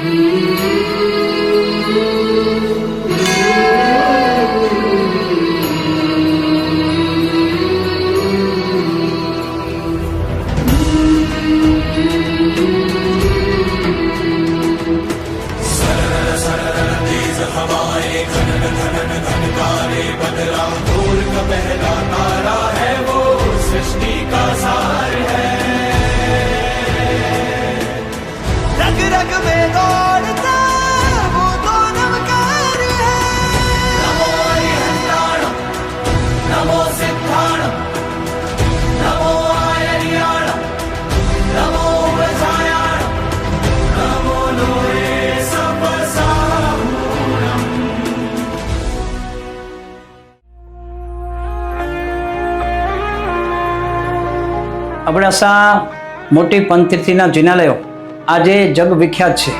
Thank you. Abdasa મોટી પંથતીર્થીના જિનાલયો આજે જગ વિખ્યાત છે.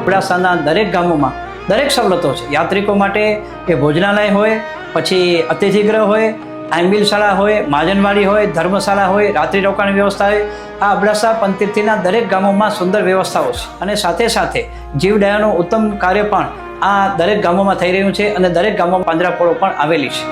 અબડાસાના દરેક ગામોમાં દરેક સવલતો છે. યાત્રિકો માટે એ ભોજનાલય હોય, પછી અતિથિગૃહ હોય આંબિલ શાળા હોય, માજનવાડી હોય, ધર્મશાળા હોય, રાત્રિ રોકાણ વ્યવસ્થા હોય, આ અબડાસા પંથતીર્થીના દરેક ગામોમાં સુંદર વ્યવસ્થાઓ છે. અને સાથે સાથે જીવદયાનું ઉત્તમ કાર્ય પણ આ દરેક ગામોમાં થઈ રહ્યું છે અને દરેક ગામોમાં પાંજરાપોળો પણ આવેલી છે.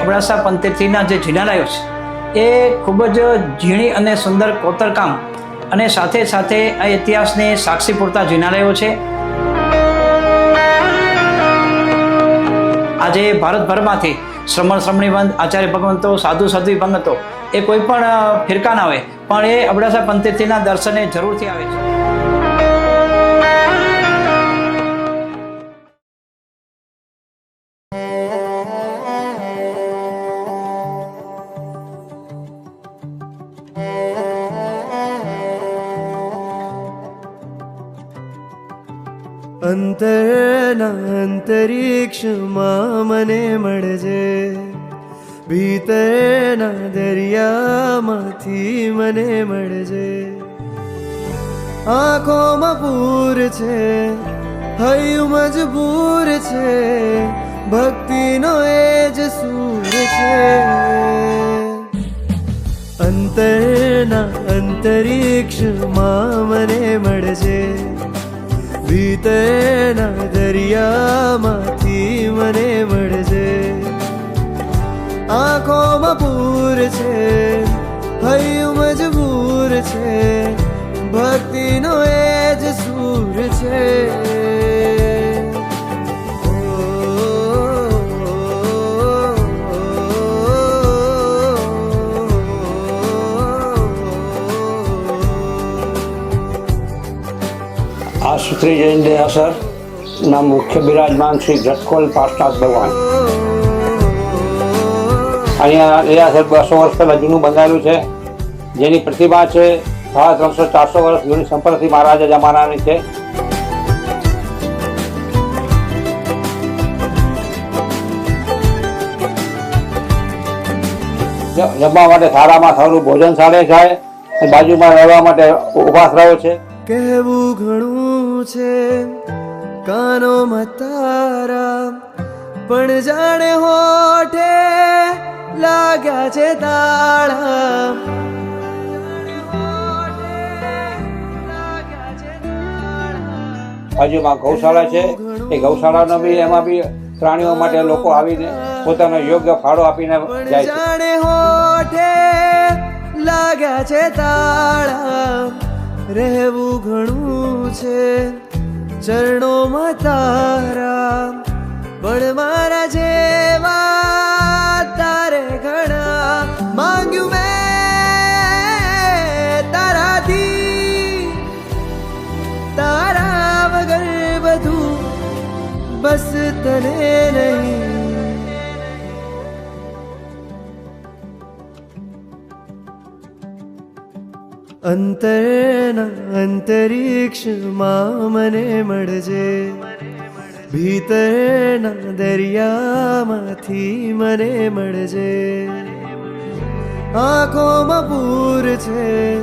અબડાસા પંથકથીના જે જિનાલયો છે, એ ખૂબ જ ઝીણી અને સુંદર કોતરકામ અને સાથે સાથે આ ઇતિહાસને સાક્ષી પૂરતા જિનાલયો છે. આજે ભારતભરમાંથી શ્રમણ શ્રમણીવંત, આચાર્ય ભગવંતો, સાધુ સાધ્વી ભગવંતો, એ કોઈ પણ ફિરકા ના આવે, પણ એ અબડાસા પંથકથીના દર્શને જરૂરથી આવે છે. અંતરિક્ષમાં મને મળજે. ભીતરના દરિયામાંથી મને મળજે. આંખોમાં પૂર છે, હૈયું મજબૂર છે, ભક્તિનો એ જ સૂર છે. અંતરના અંતરિક્ષમાં મને મળજે. ભીતરના દરિયામાંથી મને મળજે આંખોમાં પૂર છે હૈયું મજબૂર છે ભક્તિનો એ જ સૂર છે આ સુત્રી જયંતિ અસર ના મુખ્ય બિરાજમાન શ્રી જટકોલ પાર્શનાથ ભગવાન. અહીંયા અસર બસો વર્ષ પહેલાં જૂનું બંધાયેલું છે. જેની પ્રતિભા છે સાડા ત્રણસો ચારસો વર્ષ જૂની સંપત્તિ મહારાજા જમાનાની છે. જમવા માટે સારામાં સારું ભોજન સારે થાય બાજુમાં રહેવા માટે ઉપાસરાઓ છે. કહેવું ઘણું છે. કાનો તારા પણ જાણે હોઠે લાગ્યા છે તાળા. બાજુમાં ગૌશાળા છે. એ ગૌશાળાનો બી એમાં બી પ્રાણીઓ માટે લોકો આવીને પોતાનો યોગ્ય ફાળો આપીને જાય છે. જાણે હોઠે લાગ્યા છે તાળા. રહેવું ઘણું છે. ચરણોમાં તારા પણ મારા જેવા તારે ઘણા. માંગ્યું મેં તારાથી. તારા વગર બધું બસ તને નહીં. અંતરના અંતરિક્ષમાં મને મળજે. ભીતરના દરિયામાંથી મને મળજે. આંખોમાં પૂર છે,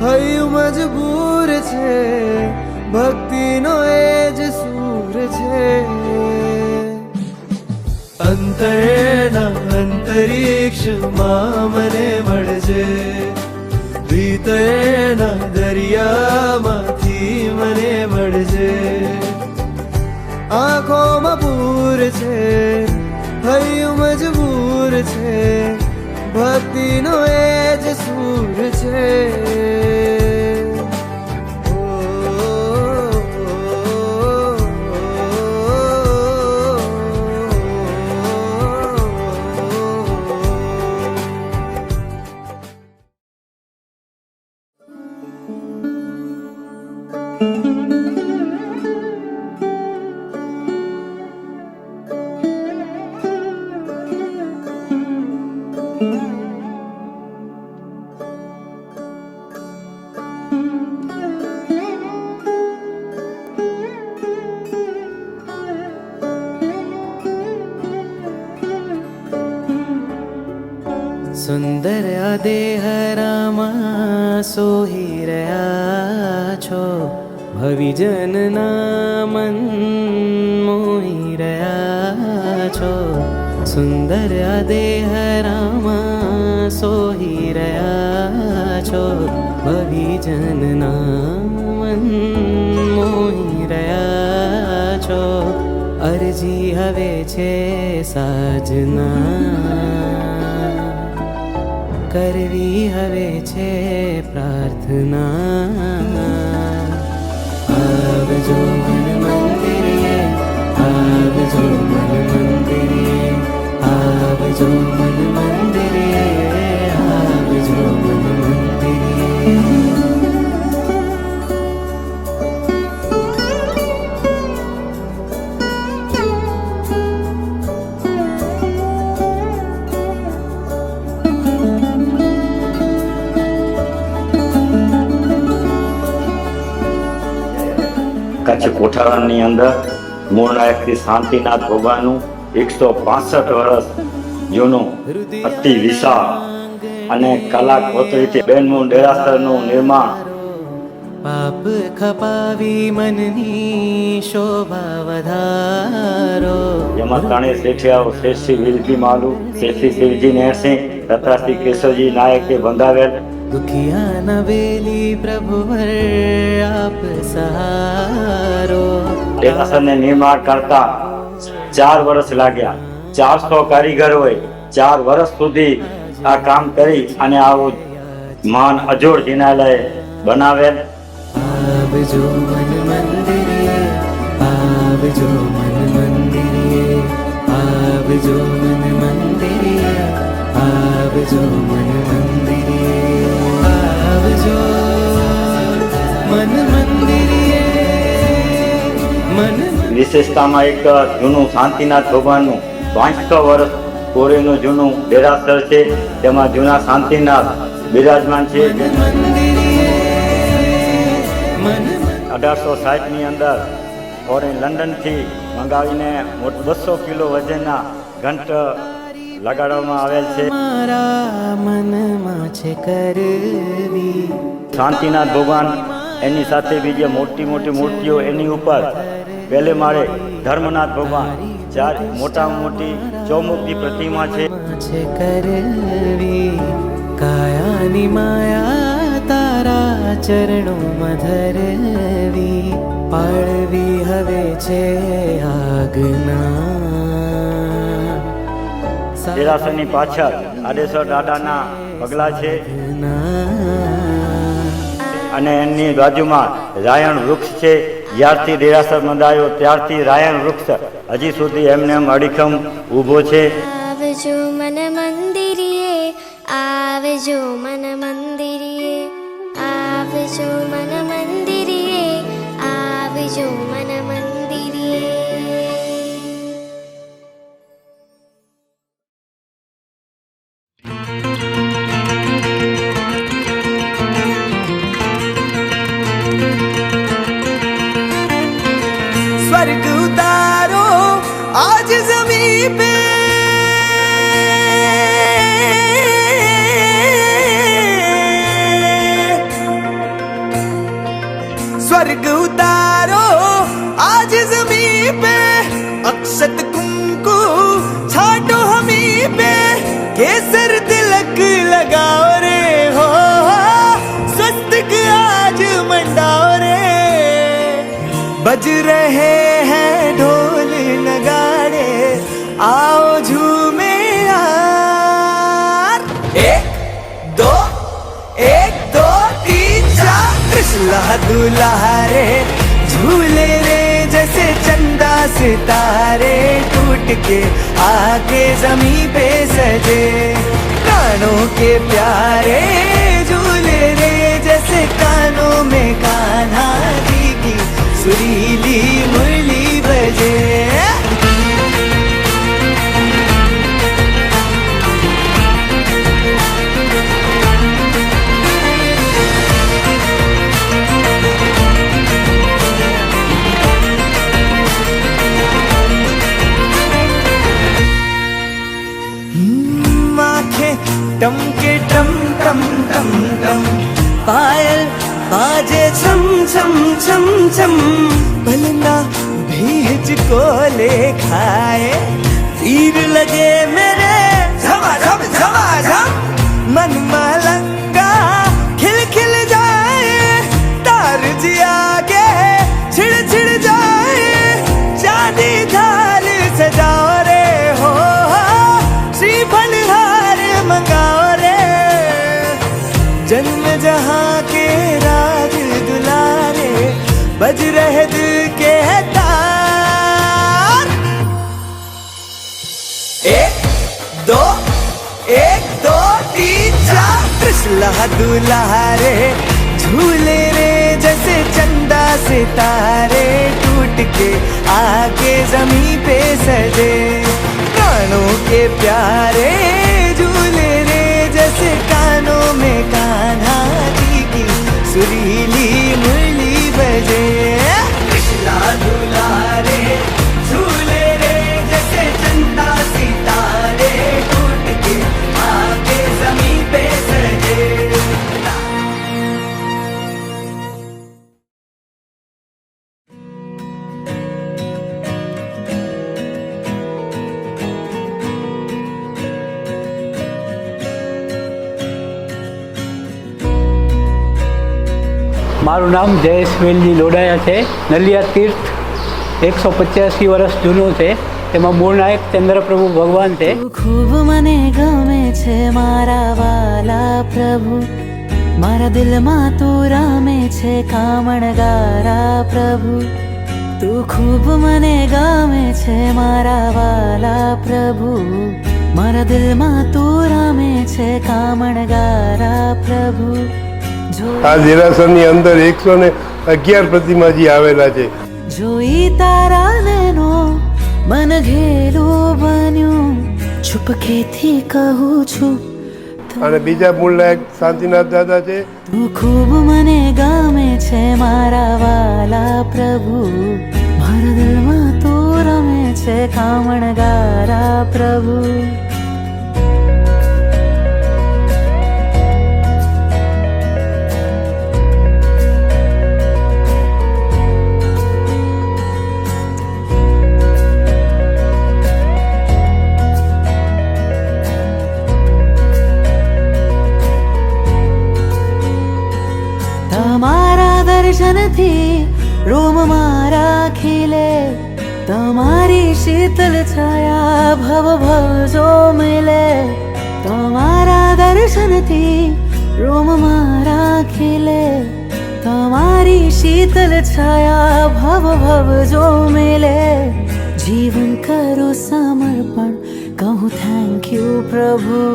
હૈયું મજબૂર છે, ભક્તિનો એ જ સૂર છે. અંતરના અંતરિક્ષમાં મને મળજે. રીતે ના દરિયામાંથી મને મળજે. આંખોમાં પૂર છે, હૈયું મજબૂર છે, ભક્તિનો એ જ સૂર છે. સોહી રહ્યા છો ભવિજનના મન મોહી રહ્યા છો અરજી હવે છે સાજના કરવી હવે છે પ્રાર્થના આવજો મન મંદિરે આવજો મન મંદિરે આવજો મન કચ્છ કોઠારણની અંદર મૂળનાયક શ્રી શાંતિનાથ ભગવાનનું એકસો પાસઠ વર્ષ જૂનું અતિ વિશાળ અને કલા કોતરીથી બેનનું ડેરાસરનું નિર્માણ. પાપ ખપાવી મનની શોભા વધારો. જેમાં ત્રણેય શેઠિયાઓ શેષી વિરજી માલુ શેષી શિવજી નેસી તથા શ્રી કેશવજી નાયકે બંધાવેલ. દુખિયાના વેલી પ્રભુવર આપ સહારો ડેરાસરને નિર્માણ કરતા ચાર વર્ષ લાગ્યા. ચારસો કારીગરોએ ચાર વર્ષ સુધી આ કામ કરી અને આવું મહાન અજોડ જિનાલય બનાવેલ. આવજો મન મંદિરે આવજો મન મંદિરે આવજો વિશેષતામાં એક જૂનું શાંતિનાથ ભગવાનનું પાંચસો વર્ષ કોરેનું જૂનું ડેરાસર છે. તેમાં જૂના શાંતિનાથ બિરાજમાન છે. અઢારસો સાઠની અંદર ફોરેન લંડનથી મંગાવીને બસો કિલો વજનના ઘંટ લગાડવામાં આવેલ છે. મારા મનમાં છે કરવી. શાંતિનાથ ભગવાન એની સાથે બીજી મોટી મોટી મૂર્તિઓ એની ઉપર પહેલે માળે ધર્મનાથ ભગવાન ચાર મોટા મોટી ચૌમુખની પ્રતિમા છે. છે કરવી. કાયાની માયા તારા ચરણોમાં ધરવી. પાળવી હવે છે આજ્ઞા દેરાસરની પાછળ આડેસર દાદાના પગલા છે. અને એની બાજુમાં રાયણ વૃક્ષ છે. જ્યારથી દેરાસર મંદાયો ત્યારથી રાયણ વૃક્ષ હજી સુધી એમને એમ અડીખમ ઊભો છે. આવજો મન મંદિરે આવજો મન મંદિરે આવજો મન મંદિરે આવજો बज रहे हैं ढोल नगाड़े, आओ झूमे यार। एक, दो एक, दो, तीन, चार। कृष्णा दुल्हा रे झूले रे जैसे चंदा सितारे, टूट के आके जमी पे सजे। कानों के प्यारे, झूले रे जैसे कानों में कान्हा सुरीली मुरली बजे जहाँ के राज दुलारे बज रहे दिल के तार। एक, दो एक, दो, तीन, चार। कृष्णा दूल्हा रे झूले रे जैसे चंदा सितारे टूट के आके जमी पे सजे। प्राणों के प्यारे મારું નામ જયેશ વેલજી લોડાયા છે. નલિયા તીર્થ એકસો પચાસી વર્ષ જૂનું છે. તેમાં મૂળ નાયક ચંદ્રપ્રભુ ભગવાન છે. ખૂબ મને ગમે છે, મારા વાલા પ્રભુ. મારા દિલમાં તું રામે છે કામણગારા પ્રભુ. તું ખૂબ મને ગમે છે, મારા વાલા પ્રભુ. મારા દિલમાં તું રામે છે કામણગારા પ્રભુ. જો આ દેરાસરની અંદર એકસો ને અગિયાર પ્રતિમાજી આવેલા છે. જોઈ તારા નેનો મન ઘેલું બન્યું છુપકેથી કહું છું અને બીજા મૂળ નાયક શાંતિનાથ દાદા છે. તું ખૂબ મને ગમે છે મારા વાલા પ્રભુ. મારા દિલમાં તું રમે છે કામણગારા પ્રભુ. તમારા દર્શનથી રોમ મારા ખીલે તમારી શીતલ છાયા ભવ ભવ જો મિલે તમારા દર્શનથી રોમ મારા ખીલે તમારી શીતલ છાયા ભવ ભવ જો મિલે જીવન કરો સમર્પણ કહું થેન્ક યુ પ્રભુ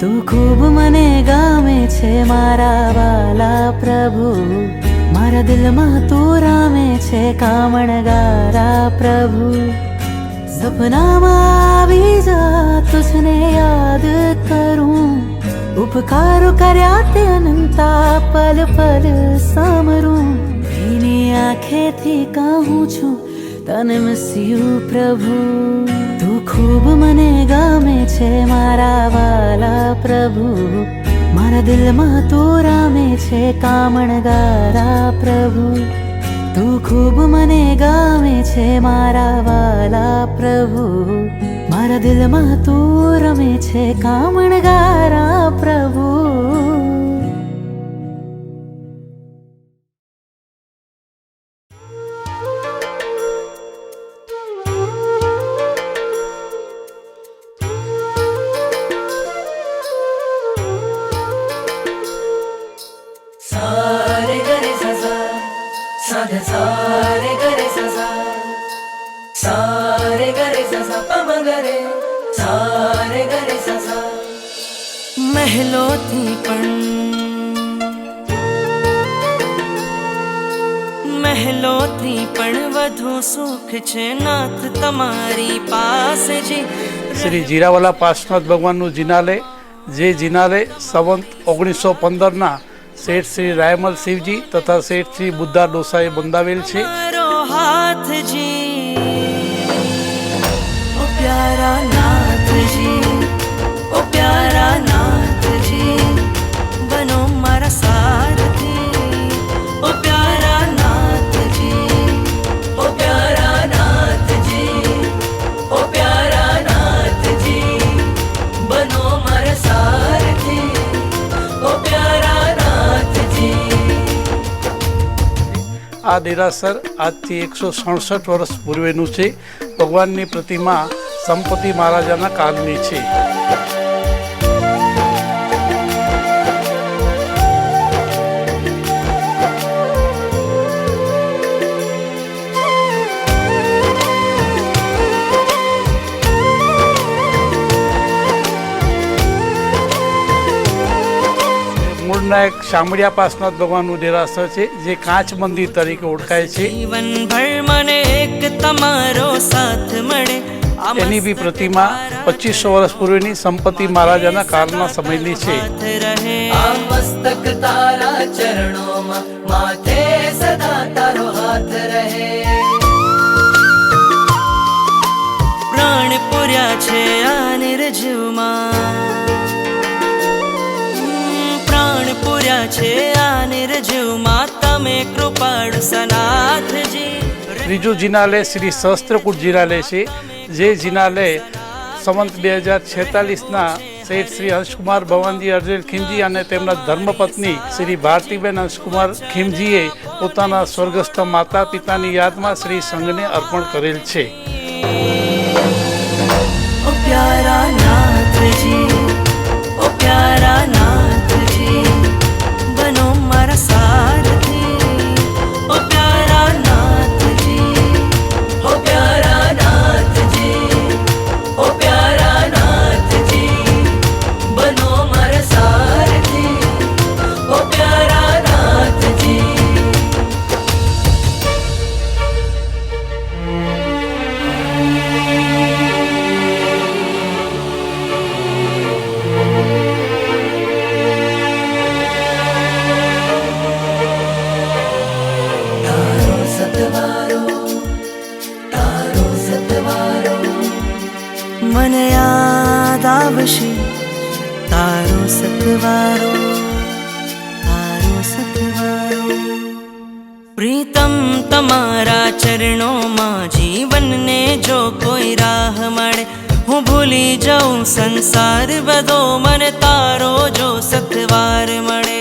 તું ખૂબ મને ગમે છે મારા વાલા પ્રભુ મારા દિલમાં તું રામે છે કામણગારા પ્રભુ. સપનામાં આવી જા, તુજને યાદ કરું. ઉપકારો કર્યા તે અનંતા પલ પલ સામરું ભીની આંખેથી કહું છું, તને મસ્યું પ્રભુ. તું ખૂબ મને ગમે છે, મારા વાલા પ્રભુ. મારા દિલમાં તું રામે છે, કામણ ગારા પ્રભુ. તું ખૂબ મને ગામે છે, મારા વાલા પ્રભુ. મારા દિલમાં તું રમે છે, કામણ ગારા પ્રભુ. મહેલોથી પણ મહેલોથી પણ વધુ સુખ છે નાથ તમારી પાસે જે શ્રી જીરાવાલા પાર્શ્વનાથ ભગવાનનું જિનાલય જે જિનાલય સંવંત ઓગણીસો પંદરના શેઠ શ્રી રાયમલ શિવજી તથા શેઠ શ્રી બુદ્ધા ડોસાએ બંધાવેલ છે. હાથજી પ્યારા આ દેરાસર આજથી એકસો સડસઠ વર્ષ પૂર્વેનું છે. ભગવાનની પ્રતિમા સંપતિ મહારાજાના કાળની છે. મૂળના એક શામળિયા પાસનાથ ભગવાનનું દેરાસર છે જે કાંચ મંદિર તરીકે ઓળખાય છે. મને એક તમારો સાથ મળે. એની બી પ્રતિમા પચીસો વર્ષ પૂર્વેની સંપત્તિ મહારાજાના કાળના સમયની છે. સાથ રહે. આ મસ્તક તારા ચરણોમાં માથે સદા તારો હાથ રહે. પ્રાણ પૂર્યા છે આ નિર્જીવમાં. છે આ નિર્જીવમાં તમે કૃપાળ સનાથજી. ત્રીજું જિનાલય શ્રી સહસ્ત્રકૂટ જિનાલય છે જે જિનાલય સંવંત બે હજાર છેતાલીસના શેઠ શ્રી હંસકુમાર ભવાનજી અર્જુન ખીમજી અને તેમના ધર્મપત્ની શ્રી ભારતીબેન હંસકુમાર ખીમજીએ પોતાના સ્વર્ગસ્થ માતા પિતાની યાદમાં શ્રી સંઘને અર્પણ કરેલ છે. પ્યારા નાથજી. સંસાર બધો મને તારો જો સતવાર મળે.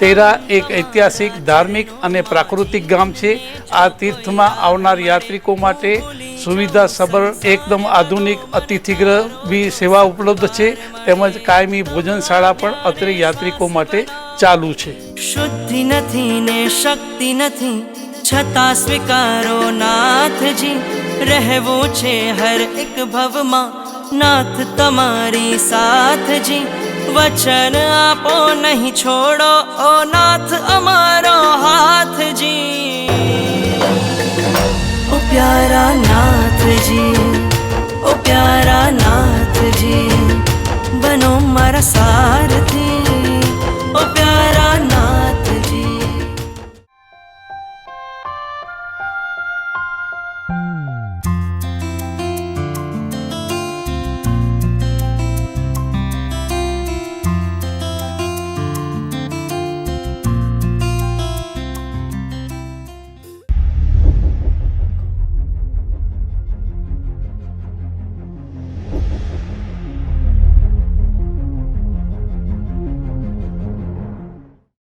તેરા એક ઐતિહાસિક ધાર્મિક અને પ્રાકૃતિક ગામ છે. આ તીર્થમાં આવનાર યાત્રિકો માટે સુવિધા સબર એકદમ આધુનિક અતિથિગ્રહ બી સેવા ઉપલબ્ધ છે. તેમજ કાયમી ભોજનશાળા પણ અત્રે યાત્રિકો માટે ચાલુ છે. શુદ્ધિ નથી ને શક્તિ નથી. છતાં સ્વીકારો નાથજી, રહેવું છે હર એક ભવમાં. નાથ તમારી સાથજી, વચન આપો નહીં છોડો, ઓ નાથ અમારો હાથજી. ઓ પ્યારા નાથજી, ઓ પ્યારા નાથજી, બનો મારા સાર